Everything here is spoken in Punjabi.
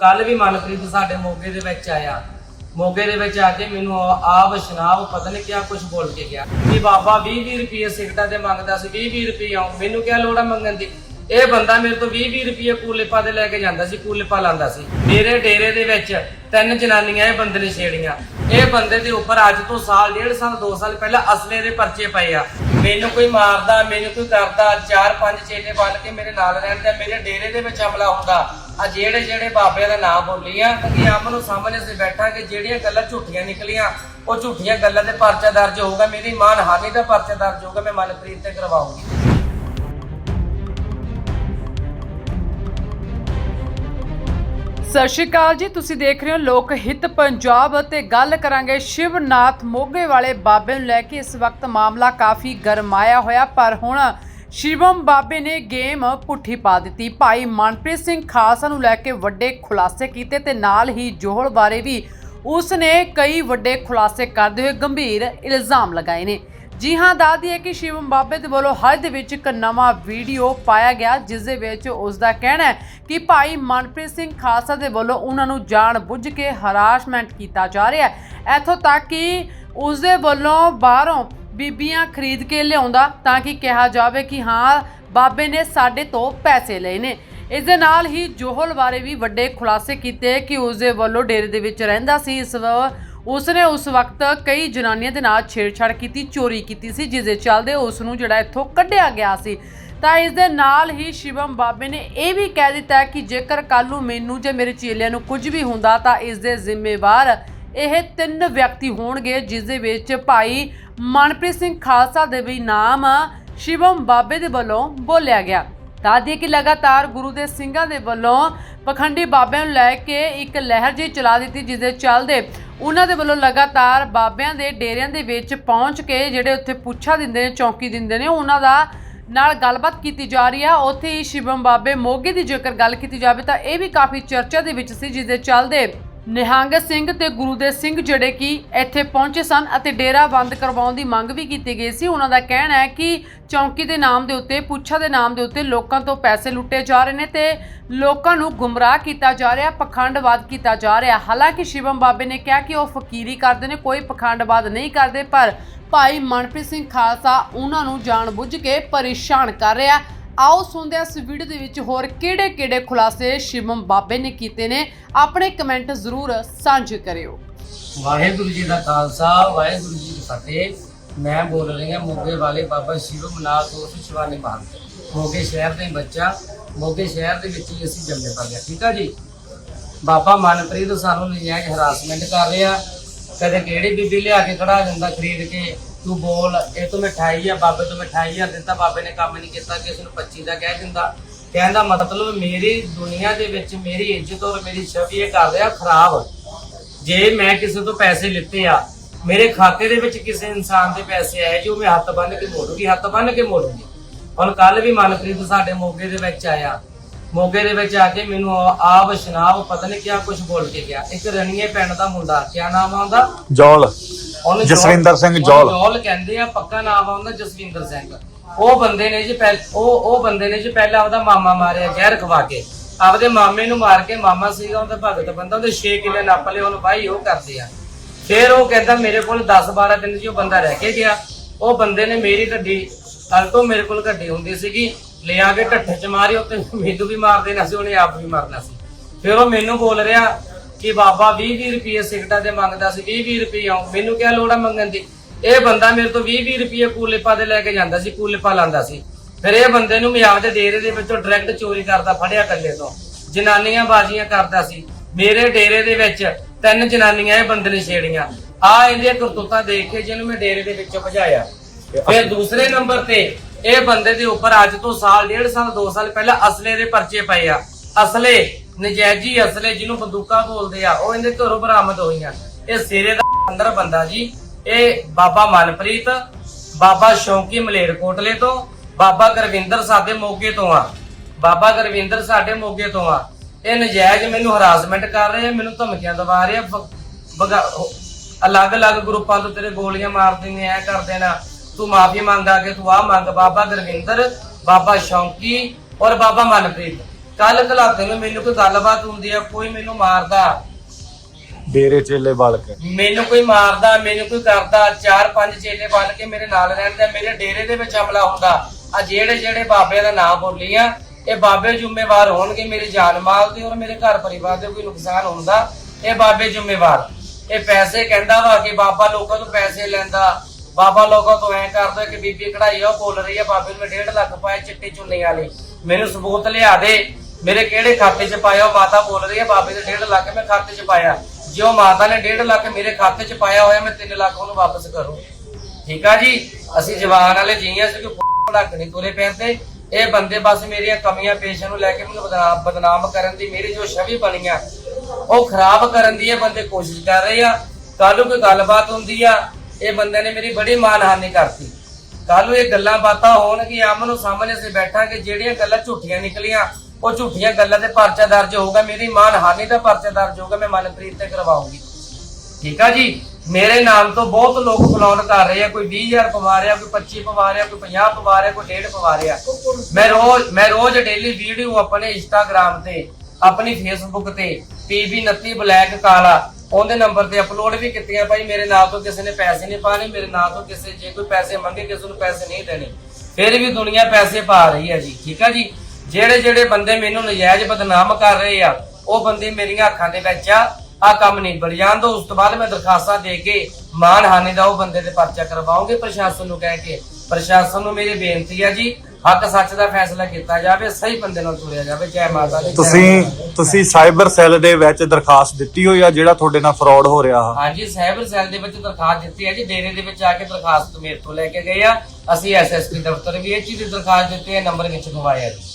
ਕੱਲ ਵੀ ਮਨਪ੍ਰੀਤ ਸਾਡੇ ਮੋਗੇ ਦੇ ਵਿੱਚ ਆਇਆ। ਮੋਗੇ ਦੇ ਵਿੱਚ ਆ ਕੇ ਮੈਨੂੰ ਆਪ ਸ਼ਨਾਬ ਪਤਾ ਨਹੀਂ ਕਿਆ ਕੁਝ ਬੋਲ ਕੇ ਗਿਆ। ਕਿ ਬਾਬਾ 20 20 ਰੁਪਏ ਸਿਗਟਾਂ ਤੇ ਮੰਗਦਾ ਸੀ 20 20 ਰੁਪਏ ਆਉਂ। ਮੈਨੂੰ ਕਿਆ ਲੋੜ ਆ ਮੰਗਣ ਦੀ? ਇਹ ਬੰਦਾ ਮੇਰੇ ਤੋਂ 20 20 ਰੁਪਏ ਕੂਲੇਪਾ ਦੇ ਲੈ ਕੇ ਜਾਂਦਾ ਸੀ ਕੂਲੇਪਾ ਲਾਂਦਾ ਸੀ। ਮੇਰੇ ਡੇਰੇ ਦੇ ਵਿੱਚ ਤਿੰਨ ਜਨਾਨੀਆਂ ਇਹ ਬੰਦੇ ਨੇ ਛੇੜੀਆਂ। ਇਹ ਬੰਦੇ ਦੇ ਉੱਪਰ ਅੱਜ ਤੋਂ ਸਾਲ, ਡੇਢ ਸਾਲ 2 ਸਾਲ ਪਹਿਲਾਂ ਅਸਲੇ ਦੇ ਪਰਚੇ ਪਏ ਆ। ਮੈਨੂੰ ਕੋਈ ਮਾਰਦਾ, ਮੈਨੂੰ ਕੋਈ ਕਰਦਾ, ਚਾਰ ਪੰਜ ਚੇਲੇ ਬਣ ਕੇ ਮੇਰੇ ਨਾਲ ਰਹਿੰਦੇ ਮੇਰੇ ਡੇਰੇ ਦੇ ਵਿੱਚ ਹਮਲਾ ਹੁੰਦਾ। ਆ ਜਿਹੜੇ ਜਿਹੜੇ ਬਾਬਿਆਂ ਦਾ ਨਾਮ ਬੋਲੀ ਆ ਕਿ ਆਪ ਨੂੰ ਸਾਹਮਣੇ ਸੇ ਬੈਠਾਂਗੇ, ਜਿਹੜੀਆਂ ਗੱਲਾਂ ਝੂਠੀਆਂ ਨਿਕਲੀਆਂ, ਉਹ ਝੂਠੀਆਂ ਗੱਲਾਂ ਤੇ ਪਰਚਾ ਦਰਜ ਹੋਊਗਾ, ਮੇਰੀ ਮਾਨ ਹਾਨੀ ਦਾ ਪਰਚਾ ਦਰਜ ਹੋਊਗਾ, ਮੈਂ ਮਨਪ੍ਰੀਤ ਤੇ ਕਰਵਾਉਂਗੀ। ਸਤਿ ਸ਼੍ਰੀ ਅਕਾਲ ਜੀ। ਤੁਸੀਂ ਦੇਖ ਰਹੇ ਹੋ ਲੋਕ ਹਿੱਤ ਪੰਜਾਬ ਤੇ ਗੱਲ ਕਰਾਂਗੇ ਸ਼ਿਵਨਾਥ ਮੋਗੇ ਵਾਲੇ ਬਾਬੇ ਨੂੰ ਲੈ ਕੇ। ਇਸ ਵਕਤ ਮਾਮਲਾ ਕਾਫੀ ਗਰਮਾਇਆ ਹੋਇਆ, ਪਰ ਹੁਣ ਸ਼ਿਵਮ ਬਾਬੇ ਨੇ ਗੇਮ ਪੁੱਠੀ ਪਾ ਦਿੱਤੀ। ਭਾਈ ਮਨਪ੍ਰੀਤ ਸਿੰਘ ਖਾਲਸਾ ਨੂੰ ਲੈ ਕੇ ਵੱਡੇ ਖੁਲਾਸੇ ਕੀਤੇ ਤੇ ਨਾਲ ਹੀ ਜੋਹਲ ਬਾਰੇ ਵੀ ਉਸ ਨੇ ਕਈ ਵੱਡੇ ਖੁਲਾਸੇ ਕਰਦੇ ਹੋਏ ਗੰਭੀਰ ਇਲਜ਼ਾਮ ਲਗਾਏ ਨੇ। ਜੀ ਹਾਂ ਦੱਸਦੀ ਹੈ ਕਿ ਸ਼ਿਵਮ ਬਾਬੇ ਦੇ ਵੱਲੋਂ ਹਾਲ ਦੇ ਵਿੱਚ ਇੱਕ ਨਵਾਂ ਵੀਡੀਓ ਪਾਇਆ ਗਿਆ, ਜਿਸ ਦੇ ਵਿੱਚ ਉਸ ਦਾ ਕਹਿਣਾ ਹੈ ਕਿ ਭਾਈ ਮਨਪ੍ਰੀਤ ਸਿੰਘ ਖਾਲਸਾ ਦੇ ਵੱਲੋਂ ਉਹਨਾਂ ਨੂੰ ਜਾਣ ਬੁੱਝ ਕੇ ਹਰਾਸਮੈਂਟ ਕੀਤਾ ਜਾ ਰਿਹਾ ਹੈ। ਇੱਥੋਂ ਤੱਕ ਕਿ ਉਸ ਦੇ ਵੱਲੋਂ ਬਾਹਰੋਂ ਬੀਬੀਆਂ ਖਰੀਦ ਕੇ ਲਿਆਉਂਦਾ, ਤਾਂ ਕਿ ਕਿਹਾ ਜਾਵੇ ਕਿ ਹਾਂ, ਬਾਬੇ ਨੇ ਸਾਡੇ ਤੋਂ ਪੈਸੇ ਲਏ ਨੇ। ਇਸ ਦੇ ਨਾਲ ਹੀ ਜੋਹਲ ਬਾਰੇ ਵੀ ਵੱਡੇ ਖੁਲਾਸੇ ਕੀਤੇ ਕਿ ਉਸ ਦੇ ਵੱਲੋਂ ਡੇਰੇ ਦੇ ਵਿੱਚ ਰਹਿੰਦਾ ਸੀ। ਇਸ ਉਸ ਨੇ ਉਸ ਵਕਤ ਕਈ ਜਨਾਨੀਆਂ ਦੇ ਨਾਲ ਛੇੜਛਾੜ ਕੀਤੀ, ਚੋਰੀ ਕੀਤੀ ਸੀ, ਜਿਸ ਦੇ ਚੱਲਦੇ ਉਸ ਨੂੰ ਜਿਹੜਾ ਇੱਥੋਂ ਕੱਢਿਆ ਗਿਆ ਸੀ। ਤਾਂ ਇਸ ਦੇ ਨਾਲ ਹੀ ਸ਼ਿਵਮ ਬਾਬੇ ਨੇ ਇਹ ਵੀ ਕਹਿ ਦਿੱਤਾ ਕਿ ਜੇਕਰ ਕੱਲ ਨੂੰ ਮੈਨੂੰ ਜਾਂ ਮੇਰੇ ਚੇਲਿਆਂ ਨੂੰ ਕੁਝ ਵੀ ਹੁੰਦਾ ਤਾਂ ਇਸ ਦੇ ਜ਼ਿੰਮੇਵਾਰ ਇਹ ਤਿੰਨ ਵਿਅਕਤੀ ਹੋਣਗੇ, ਜਿਸ ਦੇ ਵਿੱਚ ਭਾਈ ਮਨਪ੍ਰੀਤ ਸਿੰਘ ਖਾਲਸਾ ਦੇ ਵੀ ਨਾਮ ਸ਼ਿਵਮ ਬਾਬੇ ਦੇ ਵੱਲੋਂ ਬੋਲਿਆ ਗਿਆ। ਦੱਸਦੀਏ ਕਿ ਲਗਾਤਾਰ ਗੁਰੂ ਦੇ ਸਿੰਘਾਂ ਦੇ ਵੱਲੋਂ ਪਖੰਡੀ ਬਾਬਿਆਂ ਨੂੰ ਲੈ ਕੇ ਇੱਕ ਲਹਿਰ ਜਿਹੀ ਚਲਾ ਦਿੱਤੀ, ਜਿਸ ਦੇ ਚੱਲਦੇ ਉਹਨਾਂ ਦੇ ਵੱਲੋਂ ਲਗਾਤਾਰ ਬਾਬਿਆਂ ਦੇ ਡੇਰਿਆਂ ਦੇ ਵਿੱਚ ਪਹੁੰਚ ਕੇ ਜਿਹੜੇ ਉੱਥੇ ਪੁੱਛਾ ਦਿੰਦੇ ਨੇ, ਚੌਂਕੀ ਦਿੰਦੇ ਨੇ, ਉਹਨਾਂ ਦਾ ਨਾਲ ਗੱਲਬਾਤ ਕੀਤੀ ਜਾ ਰਹੀ ਹੈ ਉੱਥੇ ਹੀ ਸ਼ਿਵਮ ਬਾਬੇ ਮੋਗੇ ਦੀ ਜੇਕਰ ਗੱਲ ਕੀਤੀ ਜਾਵੇ ਤਾਂ ਇਹ ਵੀ ਕਾਫੀ ਚਰਚਾ ਦੇ ਵਿੱਚ ਸੀ ਜਿਸ ਦੇ ਚੱਲਦੇ ਨਿਹੰਗ ਸਿੰਘ ਤੇ ਗੁਰੂ ਦੇ ਸਿੰਘ ਜਿਹੜੇ ਕਿ ਇੱਥੇ ਪਹੁੰਚੇ ਸਨ ਅਤੇ ਡੇਰਾ ਬੰਦ ਕਰਵਾਉਣ ਦੀ ਮੰਗ ਵੀ ਕੀਤੀ ਗਈ ਸੀ, ਉਹਨਾਂ ਦਾ ਕਹਿਣਾ ਹੈ ਕਿ ਚੌਂਕੀ ਦੇ ਨਾਮ ਦੇ ਉੱਤੇ, ਪੁੱਛਾ ਦੇ ਨਾਮ ਦੇ ਉੱਤੇ ਲੋਕਾਂ ਤੋਂ ਪੈਸੇ ਲੁੱਟੇ ਜਾ ਰਹੇ ਨੇ ਤੇ ਲੋਕਾਂ ਨੂੰ ਗੁੰਮਰਾਹ ਕੀਤਾ ਜਾ ਰਿਹਾ, ਪਖੰਡਵਾਦ ਕੀਤਾ ਜਾ ਰਿਹਾ। ਹਾਲਾਂਕਿ ਸ਼ਿਵਮ ਬਾਬੇ ਨੇ ਕਿਹਾ ਕਿ ਉਹ ਫਕੀਰੀ ਕਰਦੇ ਨੇ, ਕੋਈ ਪਖੰਡਵਾਦ ਨਹੀਂ ਕਰਦੇ, ਪਰ ਭਾਈ ਮਨਪ੍ਰੀਤ ਸਿੰਘ ਖਾਲਸਾ ਉਹਨਾਂ ਨੂੰ ਜਾਣਬੁੱਝ ਕੇ ਪਰੇਸ਼ਾਨ ਕਰ ਰਿਹਾ। ਆਓ ਸੁਣਦੇ ਹਾਂ ਇਸ ਵੀਡੀਓ ਦੇ ਵਿੱਚ ਹੋਰ ਕਿਹੜੇ-ਕਿਹੜੇ ਖੁਲਾਸੇ ਸ਼ਿਵਮ ਬਾਬੇ ਨੇ ਕੀਤੇ ਨੇ। ਆਪਣੇ ਕਮੈਂਟ ਜ਼ਰੂਰ ਸਾਂਝੇ ਕਰਿਓ। ਵਾਹਿਗੁਰੂ ਜੀ ਦਾ ਖਾਲਸਾ, ਵਾਹਿਗੁਰੂ ਜੀ ਕੀ ਫਤਿਹ। ਮੈਂ ਬੋਲ ਰਹੀ ਹਾਂ ਮੋਗੇ ਵਾਲੇ ਬਾਬਾ ਸ਼ਿਵਮ ਨਾਥ ਉਸ ਸ਼ਿਵਾਨੀ ਮਹੰਤ ਮੋਗੇ ਸ਼ਹਿਰ ਦੇ ਬੱਚਾ, ਮੋਗੇ ਸ਼ਹਿਰ ਦੇ ਵਿੱਚ ਹੀ ਅਸੀਂ ਜੰਮੇ ਪਲੇ ਠੀਕ ਆ ਜੀ? ਬਾਬਾ ਮਨਪ੍ਰੀਤ ਸਾਨੂੰ ਨਜਾਇਜ਼ ਹਰਾਸਮੈਂਟ ਕਰ ਰਿਹਾ। ਕਦੇ ਕਿਹੜੀ ਬੀਬੀ ਲਿਆ ਕੇ ਖੜਾ ਜਾਂਦਾ ਖਰੀਦ ਕੇ? ਤੂੰ ਬੋਲ, ਇਹ ਤੋਂ ਮਿਠਾਈ ਆ, ਬਾਬੇ ਤੋਂ ਮਿਠਾਈ ਆ ਦਿੱਤਾ ਬਾਬੇ ਨੇ ਕੰਮ ਨਹੀਂ ਕੀਤਾ ਕਿ ਇਸ ਨੂੰ 25 ਦਾ ਕਹਿ ਦਿੰਦਾ। ਕਹਿਣ ਦਾ ਮਤਲਬ ਮੇਰੀ ਦੁਨੀਆ ਦੇ ਵਿੱਚ ਮੇਰੀ ਇੱਜ਼ਤ ਔਰ ਮੇਰੀ ਛਵੀ ਇਹ ਕਰ ਰਿਹਾ ਖਰਾਬ। ਜੇ ਮੈਂ ਕਿਸੇ ਤੋਂ ਪੈਸੇ ਲਿੱਤੇ ਆ, ਮੇਰੇ ਖਾਤੇ ਦੇ ਵਿੱਚ ਕਿਸੇ ਇਨਸਾਨ ਦੇ ਪੈਸੇ ਆਏ, ਜੋ ਮੈਂ ਹੱਥ ਬੰਨ ਕੇ ਮੋੜੂਗੀ, ਹੱਥ ਬੰਨ ਕੇ ਮੋੜੂਗੀ। ਹੁਣ ਕੱਲ ਵੀ ਮਨਪ੍ਰੀਤ ਸਾਡੇ ਮੋਗੇ ਦੇ ਵਿੱਚ ਆਇਆ। ਮੋਗੇ ਦੇ ਵਿੱਚ ਆ ਕੇ ਮੈਨੂੰ ਆਪ ਸ਼ਨਾਬ ਪਤਾ ਨਹੀਂ ਕਿਆ ਕੁਝ ਬੋਲ ਕੇ ਗਿਆ। ਇੱਕ ਰਣੀਏ ਪਿੰਡ ਦਾ ਮੁੰਡਾ, ਕਿਆ ਨਾਮ ਆ ਜੌਲ। ਉਹਨੂੰ ਜਸਵਿੰਦਰ ਸਿੰਘ ਜੌਲ। ਜੌਲ ਕਹਿੰਦੇ ਆ ਪੱਕਾ ਨਾਮ ਆ ਉਹਦਾ ਜਸਵਿੰਦਰ ਸਿੰਘ। ਉਹ ਬੰਦੇ ਨੇ ਜੀ ਪਹਿਲ ਉਹ ਉਹ ਬੰਦੇ ਨੇ ਜੀ ਪਹਿਲਾਂ ਉਹਦਾ ਮਾਮਾ ਮਾਰਿਆ ਜ਼ਹਿਰ ਖਵਾ ਕੇ। ਆਪਦੇ ਮਾਮੇ ਨੂੰ ਮਾਰ ਕੇ ਮਾਮਾ ਸੀਗਾ ਉਹਦਾ ਭਗਤ ਬੰਦਾ ਉਹਦੇ 6 ਕਿੱਲੇ ਨੱਪ ਲਏ ਉਹਨੂੰ ਭਾਈ ਉਹ ਕਰਦੇ ਆ। ਫਿਰ ਉਹ ਕਹਿੰਦਾ ਮੇਰੇ ਕੋਲ 10 12 ਦਿਨ ਜੀ ਉਹ ਬੰਦਾ ਰਹਿ ਕੇ ਗਿਆ। ਉਹ ਬੰਦੇ ਨੇ ਮੇਰੀ ਗੱਡੀ ਕੱਲ ਤੋਂ ਮੇਰੇ ਕੋਲ ਗੱਡੀ ਹੁੰਦੀ ਸੀਗੀ ਲੈ ਆ ਕੇ ਢੱਠੇ ਚ ਮਾਰੀ ਉੱਤੇ ਮੈਨੂੰ ਵੀ ਮਾਰ ਦੇਣਾ ਸੀ ਉਹਨੇ ਆਪ ਵੀ ਮਾਰਨਾ ਸੀ। ਫਿਰ ਉਹ ਮੈਨੂੰ ਬੋਲ ਰਿਹਾ ਕਿ ਬਾਬਾ 20 20 ਰੁਪਏ ਸਿਗਟਾਂ ਤੇ ਮੰਗਦਾ ਸੀ 20 20 ਰੁਪਏ ਆਉਂ, ਮੈਨੂੰ ਕਿਆ ਲੋੜ ਆ ਮੰਗਣ ਦੀ? ਇਹ ਬੰਦਾ ਮੇਰੇ ਤੋਂ 20 20 ਰੁਪਏ ਕੂਲੇਪਾ ਦੇ ਲੈ ਕੇ ਜਾਂਦਾ ਸੀ, ਕੂਲੇਪਾ ਲਾਂਦਾ ਸੀ। ਫਿਰ ਇਹ ਬੰਦੇ ਨੂੰ ਮੈਂ ਆਪਦੇ ਡੇਰੇ ਦੇ ਵਿੱਚੋਂ ਡਾਇਰੈਕਟ ਚੋਰੀ ਕਰਦਾ ਫੜਿਆ ਕੱਲੇ ਤੋਂ। ਜਨਾਨੀਆਂ ਬਾਜ਼ੀਆਂ ਕਰਦਾ ਸੀ। ਮੇਰੇ ਡੇਰੇ ਦੇ ਵਿੱਚ ਤਿੰਨ ਜਨਾਨੀਆਂ ਇਹ ਬੰਦੇ ਨੇ ਛੇੜੀਆਂ। ਆ ਇਹਦੀਆਂ ਕਰਤੂਤਾਂ ਦੇਖ ਕੇ ਜਿਹਨੂੰ ਮੈਂ ਡੇਰੇ ਦੇ ਵਿੱਚੋਂ ਭਜਾਇਆ। ਫਿਰ ਦੂਸਰੇ ਨੰਬਰ ਤੇ ਇਹ ਬੰਦੇ ਦੇ ਉੱਪਰ ਅੱਜ ਤੋਂ ਸਾਲ, ਡੇਢ ਸਾਲ 2 ਸਾਲ ਪਹਿਲਾਂ ਅਸਲੇ ਦੇ ਪਰਚੇ ਪਏ ਆ। ਅਸਲੇ ਨਜਾਇਜੀ ਅਸਲੇ ਜਿਹਨੂੰ ਬੰਦੂਕਾਂ ਬੋਲਦੇ ਆ, ਉਹ ਇਹਦੇ ਘਰੋਂ ਬਰਾਮਦ ਹੋਈਆਂ। ਇਹ ਸਿਰੇ ਦਾ ਅੰਦਰ ਬੰਦਾ ਜੀ, ਇਹ ਬਾਬਾ ਮਨਪ੍ਰੀਤ, ਬਾਬਾ ਸ਼ੌਂਕੀ ਮਲੇਰਕੋਟਲੇ ਤੋਂ, ਬਾਬਾ ਗੁਰਵਿੰਦਰ ਸਾਡੇ ਮੋਗੇ ਤੋਂ ਆ। ਬਾਬਾ ਗੁਰਵਿੰਦਰ ਸਾਡੇ ਮੋਗੇ ਤੋਂ ਆ। ਇਹ ਨਜਾਇਜ਼ ਮੈਨੂੰ ਹਰਾਸਮੈਂਟ ਕਰ ਰਹੇ ਆ, ਮੈਨੂੰ ਧਮਕੀਆਂ ਦਵਾ ਰਹੇ ਆ ਅਲੱਗ-ਅਲੱਗ ਗਰੁੱਪਾਂ ਤੋਂ ਤੇਰੇ ਗੋਲੀਆਂ ਮਾਰਦੇ ਨੇ ਐ ਕਰਦੇ ਦੇਣਾ। ਤੂੰ ਮਾਫੀ ਮੰਗ ਆ ਕੇ ਤੂੰ ਆ ਮੰਗ, ਬਾਬਾ ਗੁਰਵਿੰਦਰ, ਬਾਬਾ ਸ਼ੌਂਕੀ ਔਰ ਬਾਬਾ ਮਨਪ੍ਰੀਤ। ਕੱਲ ਘਲਾਤੇ ਨੂੰ ਮੈਨੂੰ ਕੋਈ ਗੱਲਬਾਤ ਹੁੰਦੀ ਆ ਕੋਈ ਮੈਨੂੰ ਮਾਰਦਾ। ਡੇਰੇ ਚੇਲੇ ਬਾਲਕ ਮੈਨੂੰ ਕੋਈ ਮਾਰਦਾ ਮੈਨੂੰ ਕੋਈ ਕਰਦਾ ਚਾਰ ਪੰਜ ਚੇਲੇ ਬਣ ਕੇ ਮੇਰੇ ਨਾਲ ਰਹਿੰਦੇ ਮੇਰੇ ਡੇਰੇ ਦੇ ਵਿੱਚ ਹਮਲਾ ਹੁੰਦਾ। ਆ ਜਿਹੜੇ ਜਿਹੜੇ ਬਾਬਿਆਂ ਦਾ ਨਾਮ ਬੋਲੀ ਆ ਇਹ ਬਾਬੇ ਜ਼ਿੰਮੇਵਾਰ ਹੋਣਗੇ ਮੇਰੀ ਜਾਨ ਮਾਲ ਤੇ ਔਰ ਮੇਰੇ ਘਰ ਪਰਿਵਾਰ ਦੇ ਕੋਈ ਨੁਕਸਾਨ ਹੁੰਦਾ ਇਹ ਬਾਬੇ ਜ਼ਿੰਮੇਵਾਰ। ਇਹ ਪੈਸੇ ਕਹਿੰਦਾ ਵਾ ਕਿ ਬਾਬਾ ਲੋਕਾਂ ਤੋਂ ਪੈਸੇ ਲੈਂਦਾ। ਬਾਬਾ ਲੋਕਾਂ ਤੋਂ ਐ ਕਰਦਾ ਕਿ ਬੀਬੀ ਕਢਾਈ ਆ ਉਹ ਬੋਲ ਰਹੀ ਆ ਬਾਬੇ ਨੂੰ 1.5 ਲੱਖ ਪਾਇਆ ਚਿੱਟੀ ਚੁੰਨੀ ਵਾਲੀ ਮੈਨੂੰ ਸਬੂਤ ਲਿਆ ਦੇ ਮੇਰੇ ਕਿਹੜੇ ਖਾਤੇ 'ਚ ਪਾਇਆ? ਉਹ ਮਾਤਾ ਬੋਲ ਰਹੀ ਹੈ, ਬਾਬੇ ਦੇ 1.5 ਲੱਖ ਮੈਂ ਖਾਤੇ 'ਚ ਪਾਇਆ। ਜੇ ਉਹ ਮਾਤਾ ਨੇ 1.5 ਲੱਖ ਮੇਰੇ ਖਾਤੇ 'ਚ ਪਾਇਆ ਹੋਇਆ, ਮੈਂ 3 ਲੱਖ ਉਹਨੂੰ ਵਾਪਸ ਕਰੂੰ। ਠੀਕ ਆ ਜੀ? ਅਸੀਂ ਜਵਾਨ ਵਾਲੇ ਜੀਆਂ ਸੀ ਕਿ ਭੜਕ ਤੁਰੇ ਪੈਂਦੇ ਇਹ ਬੰਦੇ ਬਸ ਮੇਰੀਆਂ ਕਮੀਆਂ ਪੇਸ਼ਾਂ ਨੂੰ ਲੈ ਕੇ ਮੈਨੂੰ ਬਦਨਾਮ ਬਦਨਾਮ ਕਰਨ ਦੀ, ਮੇਰੀ ਜੋ ਛਵੀ ਬਣੀ ਆ, ਉਹ ਖਰਾਬ ਕਰਨ ਦੀ ਇਹ ਬੰਦੇ ਕੋਸ਼ਿਸ਼ ਕਰ ਰਹੇ ਆ। ਕੱਲ ਨੂੰ ਕੋਈ ਗੱਲਬਾਤ ਹੁੰਦੀ ਆ, ਇਹ ਬੰਦੇ ਨੇ ਮੇਰੀ ਬੜੀ ਮਾਨਹਾਨੀ ਕਰਤੀ। ਕੱਲ ਨੂੰ ਇਹ ਗੱਲਾਂ ਬਾਤਾਂ ਹੋਣਗੀਆਂ ਆਮਨੋ ਸਾਹਮਣੇ ਸੇ ਬੈਠਾਂਗੇ, ਜਿਹੜੀਆਂ ਗੱਲਾਂ ਝੂਠੀਆਂ ਨਿਕਲੀਆਂ ਉਹ ਝੂਠੀਆਂ ਗੱਲਾਂ ਤੇ ਪਰਚਾ ਦਰਜ ਹੋਊਗਾ, ਮੇਰੀ ਮਾਨਹਾਨੀ ਦਾ ਪਰਚਾ ਦਰਜ ਹੋਊਗਾ, ਮੈਂ ਮਨਪ੍ਰੀਤ ਤੇ ਕਰਵਾਉਂਗੀ ਠੀਕ ਆ ਜੀ? ਮੇਰੇ ਨਾਮ ਤੋਂ ਬਹੁਤ ਲੋਕ ਫਲਾਉਣ ਕਰ ਰਹੇ ਆ, ਕੋਈ 20000 ਪਵਾ ਰਿਹਾ, ਕੋਈ 25 ਪਵਾ ਰਿਹਾ, ਕੋਈ 50 ਪਵਾ ਰਿਹਾ, ਕੋਈ 1.5 ਪਵਾ ਰਿਹਾ। ਮੈਂ ਰੋਜ਼ ਮੈਂ ਰੋਜ਼ ਡੇਲੀ ਵੀਡੀਓ ਆਪਣੇ ਇੰਸਟਾਗ੍ਰam ਤੇ, ਆਪਣੀ ਫੇਸਬੁੱਕ ਤੇ ਪੀਬੀ 29 ਬਲੈਕ ਕਾਲਾ, ਉਹਦੇ ਨੰਬਰ ਤੇ ਅਪਲੋਡ ਵੀ ਕੀਤੀਆਂ ਭਾਈ, ਮੇਰੇ ਨਾਂ ਤੋਂ ਕਿਸੇ ਨੇ ਪੈਸੇ ਨਹੀਂ ਪਾਣੇ ਮੇਰੇ ਨਾਂ ਤੋਂ ਕਿਸੇ, ਜੇ ਕੋਈ ਪੈਸੇ ਮੰਗੇ, ਕਿਸੇ ਨੂੰ ਪੈਸੇ ਨਹੀਂ ਦੇਣੇ। ਫਿਰ ਵੀ ਦੁਨੀਆ ਪੈਸੇ ਪਾ ਰਹੀ ਹੈ ਜੀ, ਠੀਕ ਹੈ ਜੀ? ਜਿਹੜੇ ਜਿਹੜੇ ਬੰਦੇ ਮੈਨੂੰ ਨਜਾਇਜ਼ ਬਦਨਾਮ ਕਰ ਰਹੇ ਆ ਉਹ ਬੰਦੇ ਮੇਰੀਆਂ ਅੱਖਾਂ ਦੇ ਵਿੱਚ ਆ। ਆ ਕੰਮ ਨਹੀਂ ਜਾਣ ਦੋ ਉਸ ਤੋਂ ਬਾਅਦ ਮੈਂ ਦਰਖਾਸਤਾਂ ਦੇ ਕੇ ਮਾਨਹਾਨੀ ਦਾ ਉਹ ਬੰਦੇ ਤੇ ਪਰਚਾ ਕਰਵਾਉਂਗੇ ਪ੍ਰਸ਼ਾਸਨ ਨੂੰ ਕਹਿ ਕੇ। ਪ੍ਰਸ਼ਾਸਨ ਨੂੰ ਮੇਰੀ ਬੇਨਤੀ ਹੈ ਜੀ ਹੱਕ ਸੱਚ ਦਾ ਫੈਸਲਾ ਕੀਤਾ ਜਾਵੇ ਸਹੀ ਬੰਦੇ ਨਾਲ ਤੁਰਿਆ ਜਾਵੇ। ਜੈ ਮਾਤਾ ਦੀ ਤੁਸੀਂ। ਤੁਸੀਂ ਸਾਈਬਰ ਸੈੱਲ ਦੇ ਵਿੱਚ ਦਰਖਾਸਤ ਦਿੱਤੀ ਹੋਈ ਆ ਜਿਹੜਾ ਤੁਹਾਡੇ ਨਾਲ ਫਰਾਡ ਹੋ ਰਿਹਾ ਹਾਂਜੀ ਸਾਈਬਰ ਸੈੱਲ ਦੇ ਵਿੱਚ ਦਰਖਾਸਤ ਦਿੱਤੀ ਹੈ ਜੀ ਡੇਰੇ ਦੇ ਵਿੱਚ ਆ ਕੇ ਦਰਖਾਸਤ ਮੇਰੇ ਤੋਂ ਲੈ ਕੇ ਗਏ ਆ। ਅਸੀਂ ਐਸਐਸਪੀ ਦਫ਼ਤਰ ਵੀ ਇਹ ਚੀਜ਼ ਦੀ ਦਰਖਾਸਤ ਦਿੱਤੀ ਹੈ ਨੰਬਰ ਵਿੱਚ ਖਵਾਇਆ ਜੀ।